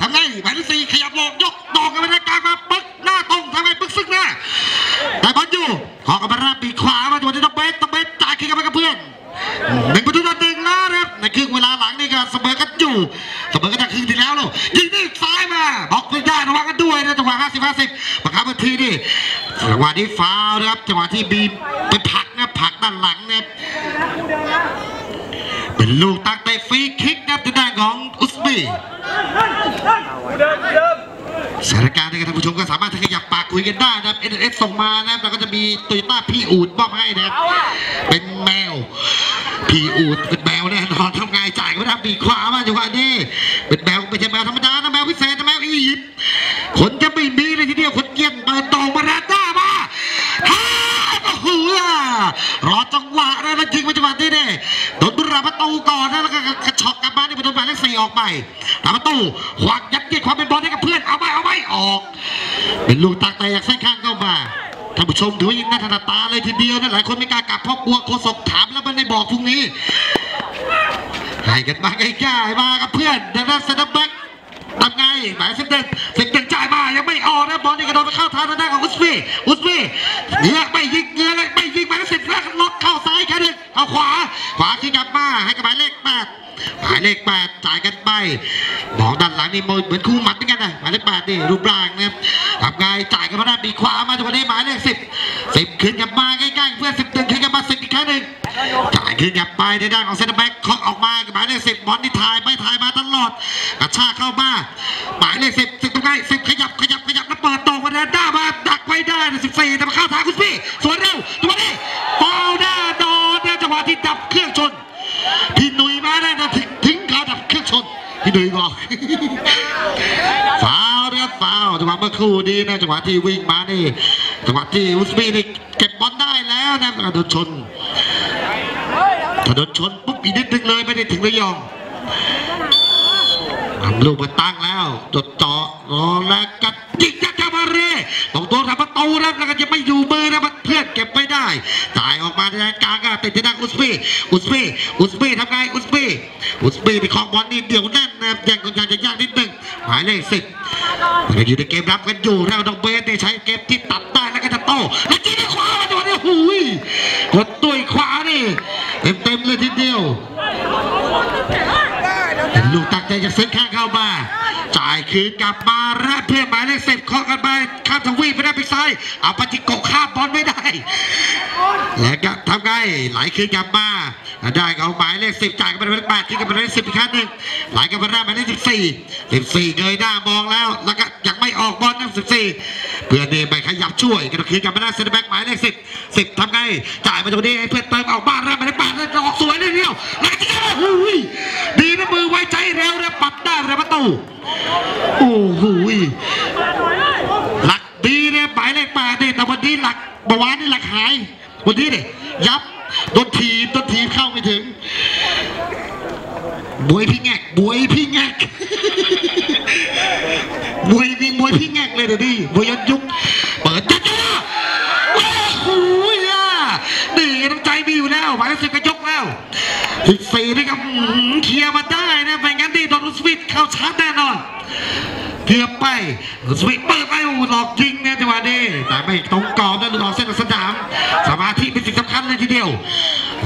ทำไงหมายเลขสี่ขยับหลอกยกดอกกันไปในกางมาปึ๊กหน้าตรงทำไงปึ๊กซึกหน้าแต่บอลอยู่ขอกำลังปีกขวามาจังหวะที่ต้องเบสต้องเบสจ่ายขึ้นกันไปกับเพื่อนหนึ่งประตูต่อหนึ่งนะครับในครึ่งเวลาหลังนี่ก็เสมอกันอยู่เสมอกันจากครึ่งที่แล้วลูกยิงนี่ซ้ายมาบล็อกไม่ได้ระวังกันด้วยนะจังหวะห้าสิบห้าสิบประคับทีนี่จังหวะนี้ฟาวนะครับจังหวะที่บีมไปผักนะผักด้านหลังเนี่ยเป็นลูกตักเตะฟรีคิกนะครับทางด้านของอุสบี สถานการณ์นี้ท่านผู้ชมก็สามารถขยับปากคุยกันได้นะครับเอเอสส่งมานะครับแล้วก็จะมีโตโยต้าพี่อูดมอบให้นะครับ เป็นแมว พี่อูดเป็นแมวแน่นอนทำไงจ่ายก็ทำปีกขวามาจังหวะนี้เป็นแมวไม่ใช่แมวธรรมดานะแมวพิเศษนะแมวอียิปต์ขนจะไม่มีเลยทีเดียวขนเกลียนเปิดตรงมาแรนด้ามาฮ่าโอ้โหรอจังหวะนะแล้วยิงมาจังหวะนี้เนี่ย สี่ออกไปทำประตูขวักยัดเยียดความเป็นบอลให้กับเพื่อนเอาไปเอาไปออก เป็นลูกตักแต่อยากเส้ข้างเข้ามาท่านผู้ชมถือว่ายิงหน้าถนัดตาเลยทีเดียวนะหลายคนไม่กล้ากลับเพราะกลัวโคศกถามแล้วมันได้บอกพรุ่งนี้ให้กันมาง่ายๆมากับเพื่อนเดนั้นเซนเตอร์แบ็กทำไงหมายเส้นเดินเส้นเดินจ่ายมายังไม่ออกนะบอลนี่กระโดดไปเข้าทางทางด้านของอุสบีอุสบีเงื้อไม่ยิงเงื้อไม่ยิงหมายเลขสิบแล้วล็อกเข้าซ้ายแค่นึงเอาขวา ขวาขึ้นกลับมาให้กับหมายเลขแปด หมายเลขแปดจ่ายกันไปมองด้านหลังนี่เหมือนคู่หมัดเหมือนกันนะหมายเลขแปดนี่รูปร่างนะครับทำไงจ่ายกันมาด้านปีขวามาจังหวะนี้หมายเลขสิบสิบขึ้นกับมาใกล้ๆเพื่อนสิบตึงขึ้นกับมาสิบอีกครั้งหนึ่งจ่ายขึ้นกับไปในด้านของเซนเตอร์แบ็กเคาะออกมาหมายเลขสิบบอลที่ถ่ายไม่ถ่ายมาตลอดกระชากเข้ามาหมายเลขสิบสิบตรงไหนสิบขยับขยับขยับแล้วเปิดตรงมาแดนด้ามาดักไว้ได้สิบสี่แต่มาเข้าทางคุณพี่สวนเร็ว พี่หนุ่ยบอกฟาวนะครับฟาวจังหวะเมื่อครู่นี้นะจังหวะที่วิ่งมานี่จังหวะที่อุสบีนี่เก็บบอลได้แล้วนะกระโดดชนถ้าโดนชนปุ๊บอีกนิดนึงเลยไม่ได้ถึงระยองนำลูกมาตั้งแล้วจดจ่อรอแล้วกัดยิงยัดเข้ามาเร่ต้องโดนทำประตูนะแล้วก็จะไม่อยู่มือนะเพื่อนเก็บไม่ได้จ่ายออกมาในกลางก็ติดที่ด้านอุสบีอุสบีอุสบีทำไงอุส อุสบีไปคลองบอลนี่เดี่ยวแน่นนะแย่งกันยากจะยากนิดนึงหมายเลขสิบมันอยู่ในเกมรับกันอยู่แล้วดองเบสได้ใช้เกมที่ตัดได้แล้วก็จะโต้แล้วจีนขวามาตัวนี้หุยกดตุ้ยขวานี่เต็มเต็มๆเลยทีเดียวลูกตักใจจะเส้นข้างเข้ามาายคืนกลับมาแรกเพื่อนหมายเลขสิบเคาะกันไปข้ามทวีปไปได้ไปซ้ายเอาปาจิโกข้ามบอลไม่ได้ แล้วก็ทำไงไหลคืนกลับมาได้เอาหมายเลขสิบจ่ายกันไปเป็นแปดที่กันไปเลขสิบอีกครั้งหนึ่งไหลกันไปได้หมายเลขสิบสี่สิบสี่เงยหน้ามองแล้วแล้วก็ยังไม่ออกบอลนะสิบสี่เพื่อนนี่ไม่ขยับช่วยกันคืนกลับมาได้เซนแบ็กหมายเลขสิบสิบทำไงจ่ายมาตรงนี้ให้เพื่อนเติมออกบ้านแล้หมายเลขแปดแล้วออกสวยเลยเดียวแล้วก็ยิง โอ้โหดีนะมือไว้ใจเร็วนะปัดได้ในประตูโอ้โหหลักดีเนี่ยหมายเลขแปดเนี่ยแต่วันนี้หลักเมื่อวานนี่หลักหาย วันนี้เนี่ยยับโดนทีโดนทีเข้าไม่ถึงบวยพี่แงกบวยพี่แงกมวยนี่มวยพี่แงกเลยเดี๋ยวนี้มวยย้อนยุคเปิดจัดจ้าโอ้โหอะนี่น้ำใจมีอยู่แล้วหมายเลขสิบก็ยกแล้ว สิบสี่นี่ก็อื้อหือเคลียร์มาได้นะไม่งั้นที่โดนอุสวิทเข้าชาร์จแน่นอนเกือบไปอุสวิทเปิดไปอ้โหหลอกยิงเนี่ยจังหวะนี้แต่ไม่ตรงกรอบนะหลอกเส้นสนามสมาธิเป็นสิ่งสำคัญเลยทีเดียว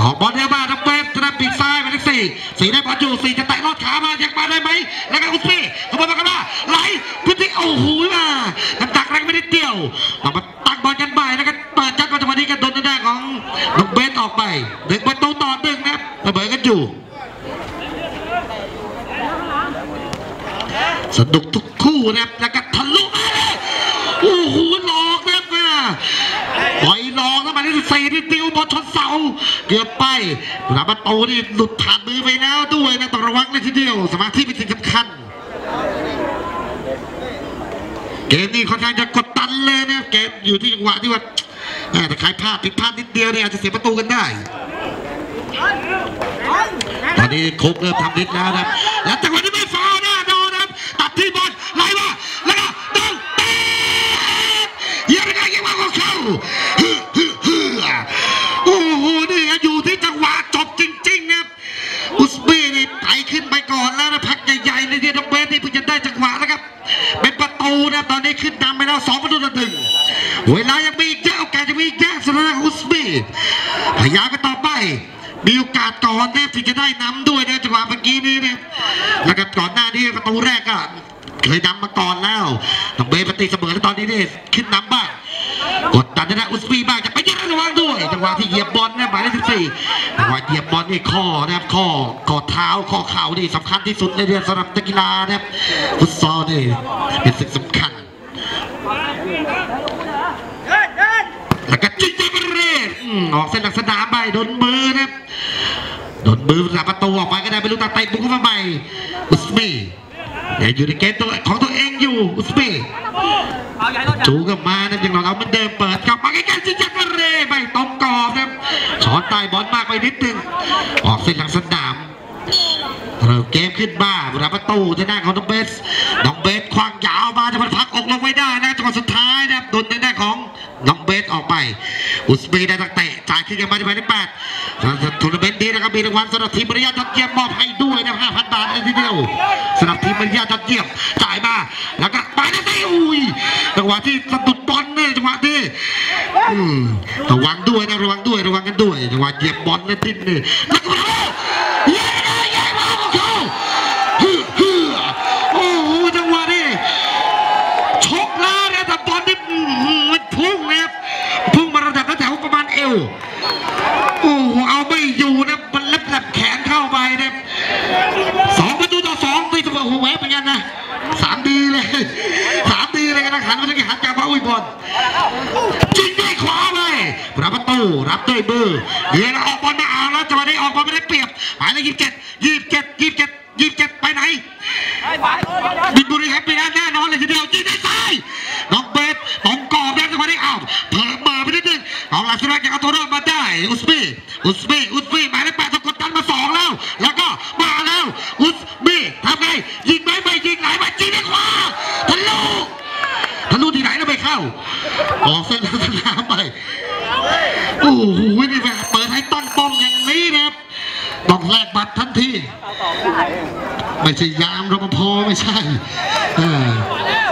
ออกบอลเดียวมาทับเว็บธนาปีกซ้ายหมายเลขสี่สี่ได้บอลอยู่สี่จะแตะลอดขามาอยังมาได้ไหมแล้วก็อุสวิทขบวนมากันมาไหลพื้นที่โอ้โหมาน้ำตักแรงไม่ได้เดี่ยว ปิดจัดมาจังหวะนี้กันโดนทางด้านของน้องเบสออกไปหนึ่งประตูต่อหนึ่งนะครับเสมอกันอยู่สนุกทุกคู่นะครับแล้วก็ทะลุมาเลยโอ้โหหลอกนะครับนะปล่อยหลอกแล้วมาที่สี่ที่ติวบอลชนเสาเกือบไปแล้วประตูนี่หลุดผ่านมือไปแล้วด้วยนะต้องระวังเลยทีเดียว สมาธิเป็นสิ่งสำคัญเกมนี้ค่อนข้างจะกดดันเลยนะเกมอยู่ที่จังหวะที่ว่า แต่ขายภาพผิดพลาดนิดเดียวเนี่ยอาจจะเสียประตูกันได้ตอนนี้คุกเริ่มทำนิดแล้วครับ แล้วจังหวะที่ไม่ฟาวนะนดนครับตัดที่บอลไหลมาแล้วก็โดนเตะยิงไปยิงมาของเขาฮึฮึฮึโอ้โหนี่อยู่ที่จังหวะจบจริงๆครับอุสเบนี่ไถขึ้นไปก่อนแล้วนะพักใหญ่ๆในเดียร์เบสนี่เพิ่งจะได้จังหวะนะครับ เป็นประตูนะตอนนี้ขึ้นนำไปแล้วสองประตูต่อหนึ่งเวลายังมี พยายามกันต่อไป มีโอกาสก่อนนะที่จะได้นำด้วยนะจังหวะเมื่อกี้นี้เนี่ยแล้วก็ก่อนหน้านี้ประตูแรกก็เคยนำมาก่อนแล้วต้องเบย์ปฏิเสมอแล้วตอนนี้เนี่ยขึ้นนำบ้างกดดันนะอุสบีบ้างจะไปยิงระวังด้วยจังหวะที่เหยียบบอลนะหมายเลขสิบสี่จังหวะเหยียบบอลนี่ข้อนะครับข้อข้อเท้าข้อเข่านี่สำคัญที่สุดในเรื่องสำหรับนักกีฬานะครับฟุตซอลนี่เป็นสิ่งสำคัญแล้วก็จิ้ง อืมออกเส้นหลักสนามไปโดนมือนะครับโดนมือจากประตูออกไปก็ได้ไม่รู้ตาเตะบุกเข้ามาใหม่อุสมียังอยู่ในเกมตัวของตัวเองอยู่อุสมีจูกลับมานะยังเราเอาเหมันเดิมเปิดกลับมาใกล้ๆจิ้งจิ้งเรศไม่ตรงกรอบนะครับช้อนใต้บอลมากไปนิดนึงออกเส้นหลังสนามเริ่มเกมขึ้นมาบุราประตูทางด้านของน้องเบสน้องเบสควางยาวมาจะมันพักออกลงไม่ได้นะจังหวะสุดท้ายนะครับโดนทางด้านของ น้องเบสออกไป อุสเบได้ตั้งเตะจ่ายขึ้นกันมาที่หมายเลขแปดทัวร์นาเมนต์นี้นะครับมีรางวัลสำหรับทีมบริยาทยอดเยี่ยมมอบให้ด้วยนะ5,000บาทเลยทีเดียวสำหรับทีมบริยาทยอดเยี่ยมจ่ายมาแล้วก็ไปนะสิอุ้ยจังหวะที่สะดุดบอลเนี่ยจังหวะที่ระวังด้วยนะระวังด้วยระวังกันด้วยจังหวะเหยียบบอลเนี่ยทิ้งนี่แล้ว โอ้โหเอาไม่อยู่นะมันเล็บแหลบแขนเข้าไปนะสองประตูต่อสองตีเสมอหัวแหวนเหมือนกันนะสามดีเลยสามดีเลยนะขันมาที่หันจากพระอุยพรจิงด้วยขวาเลยรับประตูรับด้วยมือเดี๋ยวเราออกบอลมาเอาแล้วจังหวะนี้ออกบอลไม่ได้เปรียบหมายเลขยี่สิบเจ็ดยี่สิบเจ็ดยี่สิบเจ็ดยี่สิบเจ็ดไปไหน อุสบีอุสบีหมายเลขแปดต้องกดดันมาสองแล้ว แล้วก็มาแล้วอุสบีทำไงยิงไหมไม่ยิงไหนมายิงด้ขวาทะลุทะลุที่ไหนแล้วไม่เข้าออกเส้นสนามไปโอ้โหนี่แบบเปิดให้ตั้งป้อมอย่างนี้นะครับต้องแลกบัตรทันทีไม่ใช่ยามรปภไม่ใช่เออคู่ต่อ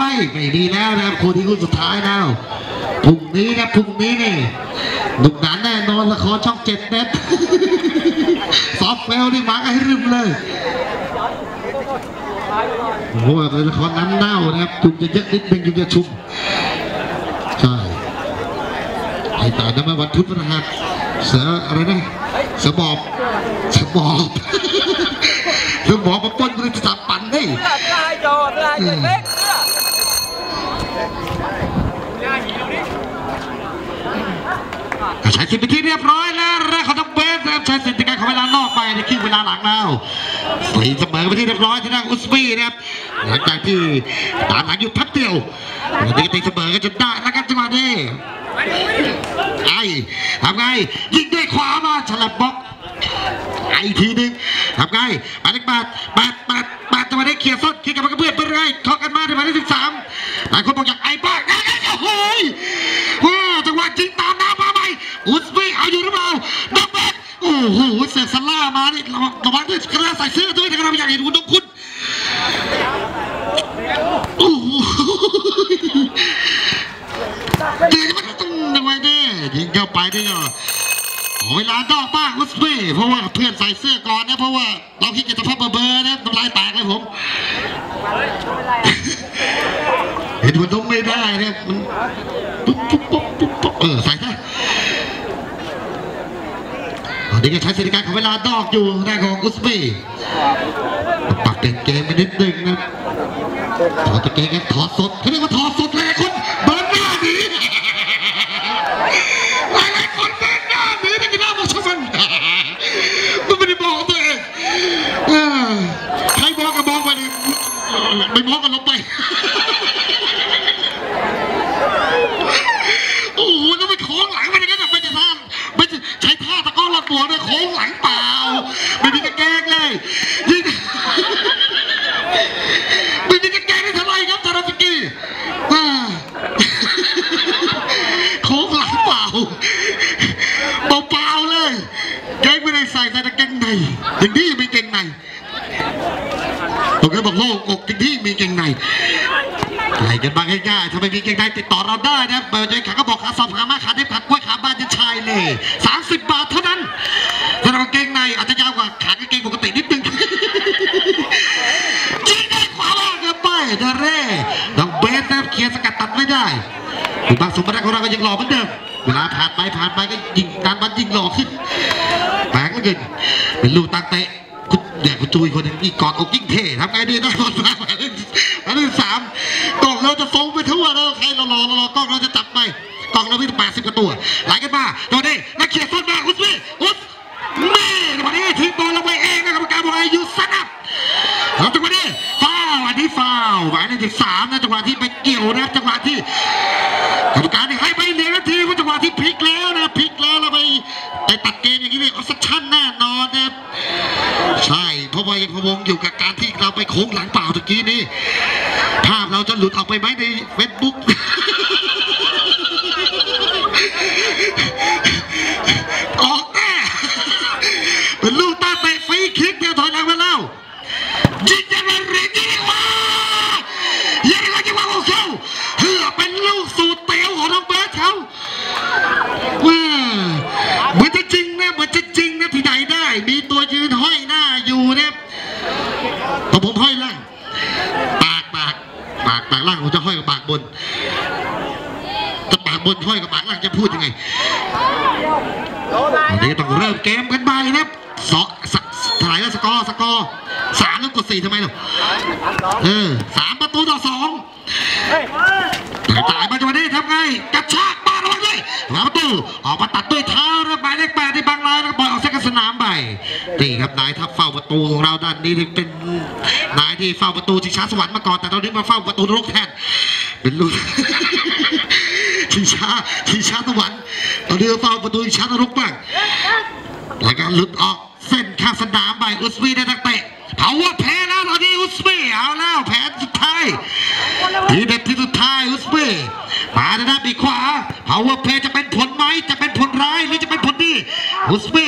ไปไม่ดีแล้วนะครับคู่ที่คู่สุดท้ายแล้วพรุ่งนี้ครับพรุ่งนี้นี่หนุกหนานแน่นอนละครช่องเจ็ดเน็ตซอฟแวร์นี่มาให้รึมเลยโอ้โหเป็นละครน้ำเน่านะครับจุ่มจะเยอะนิดนึงจุ่มจะชุ่มใช่ไอ้ตานั้นมาวันพุธพฤหัสเสืออะไรนะเสือบอบเสือบอบเสือบอบมาป้นบริษัทปั่นนี่ Thứ hai trò, thứ hai người biết. ใช้สิทธิ์เป็นที่เรียบร้อยแล้วแรกของต้องเบสนะครับใช้สิทธิ์ในการขอเวลานอกไปในครึ่งเวลาหลังแล้วสีเสมอไปที่เรียบร้อยที่นั่งอุสบีนะครับหลังจากที่ตามหลังอยู่พักเดียวตีเสมอกันจนได้แล้วกันจังหวะนี้ไอ้ทำไงยิงด้วยขวามาฉลับบล็อกไอ้ทีหนึงทำไงหมายเลขแปดแปดแปดแปดจังหวะนี้เคลียร์สดเคลีย ด้วยกระใส่เสื้อด้วยครับอยากเห็นคุณต้องคุณโอ้โหเดี๋ยวมันต้องยังไงเนี่ยยิงเข้าไปได้ก็ขอเวลานอกบ้างอุสเบ้เพราะว่าเพื่อนใส่เสื้อก่อนนะเพราะว่าเราขี้เกียจะพับเบอร์นะน้ำลายแตกเลยผมเห็นมันต้องไม่ได้นะมันปุ๊บปุ๊บปุ๊บปุ๊บเออใส่ซะ นี้ก็ใช้สิทธิการของเวลาดอกอยู่หน้าของอุสเบ้ปรับเปลี่ยนเกมไปนิดนึงนะถอดตะเกงกันถอดสดเขาเรียกว่าถอดสดเลยคุณเบิร์นหน้าหนี หลายหลายๆคนเดินหน้าหนีไปกินเหล้าบอกชาวบ้านมันไม่ได้บอกกับตัวเองเออใครบอกก็บอกไปดิไม่บอกก็ลบไป โอ้โหแล้วไปโค้งหลังไปอย่างนั้นอะไม่ใช่ท่าไม่ใช่ใช้ท่าตะก้อหลัดบัวเลยโค้งหลังเปล่า ไม่มีกระแกงเลยยิงไม่มีกระแกงได้เท่าไหร่ครับทาราฟิกี้โค้งหลังเปล่าเปล่าๆเลยแกงไม่ได้ใส่ใส่แต่เกงในอย่างนี้มีเกงในผมก็บอกโล่งอกอย่งนี้มีเกงใน ไล่กันมาง่ายๆถ้าไม่มีเกงในติดต่อเราได้นะเบอร์ใจขาก็บอกขาสอบขามาขาเด็บขากล้วยขาบ้านจะชายเลยสามสิบบาทเท่านั้นสำหรับกาเกงในอาจจะยาวกว่าขากางเกงปกตินิดนึงยิงได้ขวาล่างกันไปเดเร่ต้องเบสนะเคลียร์สกัดตัดไม่ได้คุณบางสมบัติของเราก็ยังหล่อเหมือนเดิมเวลาผ่านไปผ่านไปก็ยิงการบันยิงหล่อขึ้นแปลกเหลือเกินเป็นลูกตังเตะคุณเด็กคุณจุยคนนึงนี่กอดอกยิ่งเท่ทำไงดีนะตอนมา อันที่สามกล้องเราจะส่งไปทั่วแล้วใครเรารอเรารอกล้องเราจะจับไปกล้องเรามีแปดสิบกว่าตัวไหลกันมาตอนนี้นักเขียนต้นมาคุณพี่อุสนี่วันนี้ทิ้งบอลลงไปเองนะกรรมการบอกให้ยุดสนับแล้วจังหวะนี้ฟาวอันนี้ฟาวหมายเลขสิบสามนะจังหวะที่ไปเกี่ยวนะจังหวะที่กรรมการให้ไปเหลือนาทีว่าจังหวะที่พลิกแล้วนะพลิกแล้วแล้วไปไปตัดเกมอย่างนี้เนี่ยออสชั่นแน่นอนนะใช่เพราะว่ายังพวงอยู่กับการที่เราไปโค้งหลังเปล่าตะกี้นี้ หลุดออกไปไหมในเว บนห้อยกับปากล่างจะพูดยังไงตอนนี้ต้องเริ่มเกมกันใหม่นะครับสอสถายแล้วสกอร์สกอร์สามแล้วกดสี่ทำไมล่ะเออสามประตูต่อสองแต่จ่ายมาจังหวะนี้ทำไงกระชากมาระวังเลยมาประตูออกมาตัดด้วยเท้าแล้วหมายเลขแปดที่บางรายแล้วก็ปล่อออกเส้นสนามไปนี่ครับนายทัพเฝ้าประตูของเราด้านนี้เป็นนายที่เฝ้าประตูชิงช้าสวรรค์มาก่อนแต่ตอนนี้มาเฝ้าประตูนรกแทนเป็นลูก ชิงช้าชิงช้าสวรรค์ตอนนี้มาเฝ้าประตูชิงช้านรกบ้างแล้วก็หลุดออกเส้นข้างสนามใบอุสบีได้ตั้งเตะเอาว่าแพ้แล้วตอนนี้อุสบีเอาแล้วแพ้สุดท้ายทีเด็ดที่สุดท้ายอุสบีมาด้านปีกขวาเอาว่าแพ้จะเป็นผลไหมจะเป็นผลร้ายหรือจะเป็นผลดีอุสบี